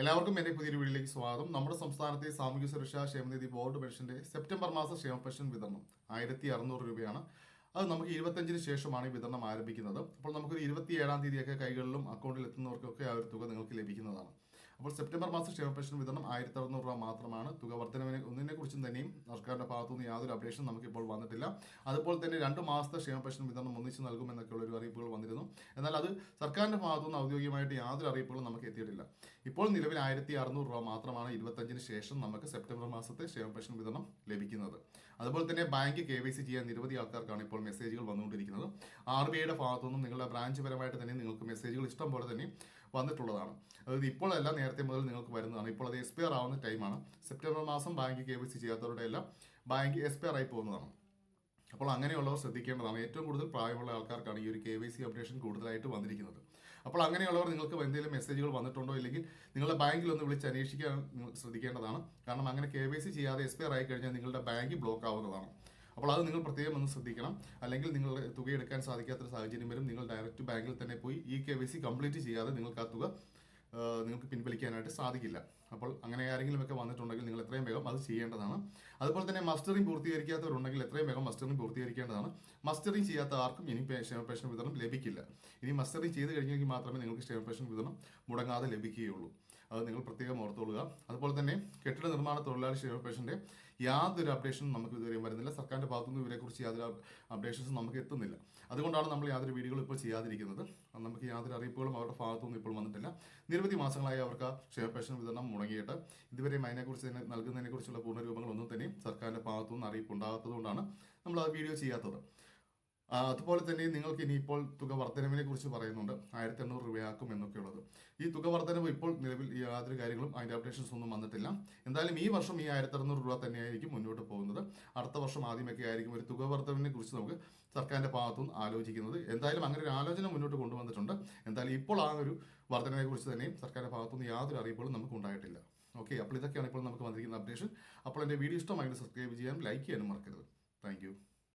എല്ലാവർക്കും എന്റെ പുതിയൊരു വീഡിയോയിലേക്ക് സ്വാഗതം. നമ്മുടെ സംസ്ഥാനത്തെ സാമൂഹ്യ സുരക്ഷാ ക്ഷേമനിധി ബോർഡ് പെൻഷന്റെ സെപ്റ്റംബർ മാസ ക്ഷേമ പെൻഷൻ വിതരണം ആയിരത്തി അറുന്നൂറ് രൂപയാണ്. അത് നമുക്ക് ഇരുപത്തഞ്ചിന് ശേഷമാണ് ഈ വിതരണം ആരംഭിക്കുന്നത്. അപ്പോൾ നമുക്കൊരു ഇരുപത്തി ഏഴാം തീയതിയൊക്കെ കൈകളിലും അക്കൗണ്ടിൽ എത്തുന്നവർക്കൊക്കെ ആ ഒരു തുക നിങ്ങൾക്ക് ലഭിക്കുന്നതാണ്. അപ്പോൾ സെപ്റ്റംബർ മാസ ക്ഷേമ പെൻഷൻ വിതരണം ആയിരത്തി അറുന്നൂറ് രൂപ മാത്രമാണ്. തുക വർധനവിനെ ഒന്നിനെ കുറിച്ചും തന്നെയും സർക്കാരിന്റെ ഭാഗത്തുനിന്ന് യാതൊരു അപ്ഡേഷനും നമുക്ക് ഇപ്പോൾ വന്നിട്ടില്ല. അതുപോലെ തന്നെ രണ്ട് മാസത്തെ ക്ഷേമ പെൻഷൻ വിതരണം ഒന്നിച്ച് നൽകുമെന്നൊക്കെയുള്ള ഒരു അറിയിപ്പുകൾ വന്നിരുന്നു. എന്നാൽ അത് സർക്കാരിന്റെ ഭാഗത്തുനിന്ന് ഔദ്യോഗികമായിട്ട് യാതൊരു അറിയിപ്പുകളും നമുക്ക് എത്തിയിട്ടില്ല. ഇപ്പോൾ നിലവിൽ ആയിരത്തി അറുന്നൂറ് രൂപ മാത്രമാണ് ഇരുപത്തഞ്ചിന് ശേഷം നമുക്ക് സെപ്റ്റംബർ മാസത്തെ ക്ഷേമ പെൻഷൻ വിതരണം ലഭിക്കുന്നത്. അതുപോലെ തന്നെ ബാങ്ക് കെ വൈ സി ചെയ്യാൻ നിരവധി ആൾക്കാർക്കാണ് ഇപ്പോൾ മെസ്സേജുകൾ വന്നുകൊണ്ടിരിക്കുന്നത്. ആർ ബി ഐയുടെ ഭാഗത്തുനിന്നും നിങ്ങളുടെ ബ്രാഞ്ച് പരമായിട്ട് തന്നെ നിങ്ങൾക്ക് മെസ്സേജുകൾ ഇഷ്ടം പോലെ തന്നെ വന്നിട്ടുള്ളതാണ്. അതായത് ഇപ്പോഴല്ല നേരത്തെ മുതൽ നിങ്ങൾക്ക് വരുന്നതാണ്. ഇപ്പോൾ അത് എക്സ്പയർ ആവുന്ന ടൈമാണ് സെപ്റ്റംബർ മാസം ബാങ്ക് കെ വൈ സി ചെയ്യാത്തവരുടെ എല്ലാം ബാങ്ക് എക്സ്പയർ ആയി പോകുന്നതാണ്. അപ്പോൾ അങ്ങനെയുള്ളവർ ശ്രദ്ധിക്കേണ്ടതാണ്. ഏറ്റവും കൂടുതൽ പ്രായമുള്ള ആൾക്കാർക്കാണ് ഈ ഒരു കെ വൈ സി അപ്ഡേഷൻ കൂടുതലായിട്ട് വന്നിരിക്കുന്നത്. അപ്പോൾ അങ്ങനെയുള്ളവർ നിങ്ങൾക്ക് എന്തെങ്കിലും മെസ്സേജുകൾ വന്നിട്ടുണ്ടോ? ഇല്ലെങ്കിൽ നിങ്ങളുടെ ബാങ്കിൽ ഒന്ന് വിളിച്ച് അന്വേഷിക്കാൻ നിങ്ങൾ ശ്രദ്ധിക്കേണ്ടതാണ്. കാരണം അങ്ങനെ കെ വൈ സി ചെയ്യാതെ എക്സ്പയർ ആയി കഴിഞ്ഞാൽ നിങ്ങളുടെ ബാങ്ക് ബ്ലോക്ക് ആവുന്നതാണ്. അപ്പോൾ അത് നിങ്ങൾ പ്രത്യേകം ഒന്ന് ശ്രദ്ധിക്കണം. അല്ലെങ്കിൽ നിങ്ങളുടെ തുക എടുക്കാൻ സാധിക്കാത്തൊരു സാഹചര്യം വരും. നിങ്ങൾ ഡയറക്റ്റ് ബാങ്കിൽ തന്നെ പോയി ഈ കെ വൈ സി കംപ്ലീറ്റ് ചെയ്യാതെ നിങ്ങൾക്ക് ആ തുക നിങ്ങൾക്ക് പിൻവലിക്കാനായിട്ട് സാധിക്കില്ല. അപ്പോൾ അങ്ങനെ ആരെങ്കിലും ഒക്കെ വന്നിട്ടുണ്ടെങ്കിൽ നിങ്ങൾ എത്രയും വേഗം അത് ചെയ്യേണ്ടതാണ്. അതുപോലെ തന്നെ മസ്റ്ററിംഗ് പൂർത്തീകരിക്കാത്തവരുണ്ടെങ്കിൽ എത്രയും വേഗം മസ്റ്ററിംഗ് പൂർത്തീകരിക്കേണ്ടതാണ്. മസ്റ്ററിംഗ് ചെയ്യാത്ത ആർക്കും ഇനി ക്ഷേമ പെൻഷൻ വിതരണം ലഭിക്കില്ല. ഇനി മസ്റ്ററിംഗ് ചെയ്ത് കഴിഞ്ഞെങ്കിൽ മാത്രമേ നിങ്ങൾക്ക് ക്ഷേമ പെൻഷൻ വിതരണം മുടങ്ങാതെ ലഭിക്കുകയുള്ളൂ. അത് നിങ്ങൾ പ്രത്യേകം ഓർത്തുകൊള്ളുക അതുപോലെ തന്നെ കെട്ടിട നിർമ്മാണ തൊഴിലാളി ക്ഷേമ പെൻഷന്റെ യാതൊരു അപ്ഡേഷനും നമുക്ക് ഇതുവരെയും വരുന്നില്ല. സർക്കാരിന്റെ ഭാഗത്തുനിന്ന് ഇവരെക്കുറിച്ച് യാതൊരു അപ്ഡേഷൻസും നമുക്ക് എത്തുന്നില്ല. അതുകൊണ്ടാണ് നമ്മൾ യാതൊരു വീഡിയോകൾ ഇപ്പോൾ ചെയ്യാതിരിക്കുന്നത്. നമുക്ക് യാതൊരു അറിയിപ്പുകളും അവരുടെ ഭാഗത്തുനിന്ന് ഇപ്പോൾ വന്നിട്ടില്ല. നിരവധി മാസങ്ങളായി അവർക്ക് ക്ഷേമപേഷൻ ക്ഷേമ വിതരണം മുടങ്ങിയിട്ട് ഇതുവരെയും അതിനെക്കുറിച്ച് തന്നെ നൽകുന്നതിനെക്കുറിച്ചുള്ള പൂർണരൂപങ്ങളൊന്നും തന്നെ സർക്കാരിന്റെ ഭാഗത്തുനിന്ന് അറിയിപ്പ് ഉണ്ടാകാത്തതുകൊണ്ടാണ് നമ്മൾ ആ വീഡിയോ ചെയ്യാത്തത്. അതുപോലെ തന്നെ നിങ്ങൾക്ക് ഇനിയിപ്പോൾ തുക വർധനവിനെ കുറിച്ച് പറയുന്നുണ്ട്. ആയിരത്തി എണ്ണൂറ് രൂപയാക്കും എന്നൊക്കെയുള്ളത്. ഈ തുക വർധനവ് ഇപ്പോൾ നിലവിൽ യാതൊരു കാര്യങ്ങളും അതിന്റെ അപ്ഡേഷൻസ് ഒന്നും വന്നിട്ടില്ല. എന്തായാലും ഈ വർഷം ഈ ആയിരത്തി അറുന്നൂറ് രൂപ തന്നെയായിരിക്കും മുന്നോട്ട് പോകുന്നത്. അടുത്ത വർഷം ആദ്യമൊക്കെ ആയിരിക്കും ഒരു തുക വർധനവിനെ കുറിച്ച് നമുക്ക് സർക്കാരിന്റെ ഭാഗത്തുനിന്ന് ആലോചിക്കുന്നത്. എന്തായാലും അങ്ങനെ ഒരു ആലോചന മുന്നോട്ട് കൊണ്ടുവന്നിട്ടുണ്ട്. എന്തായാലും ഇപ്പോൾ ആ ഒരു വർധനവിനെ കുറിച്ച് തന്നെയും സർക്കാരിന്റെ ഭാഗത്തുനിന്ന് യാതൊരു അറിയിപ്പുകളും നമുക്ക് ഉണ്ടായിട്ടില്ല. ഓക്കെ അപ്പോൾ ഇതൊക്കെയാണ് ഇപ്പോൾ നമുക്ക് വന്നിരിക്കുന്ന അപ്ഡേഷൻ അപ്പോൾ എന്റെ വീഡിയോ ഇഷ്ടമായിട്ട് സബ്സ്ക്രൈബ് ചെയ്യാനും ലൈക്ക് ചെയ്യാനും മറക്കരുത്. താങ്ക്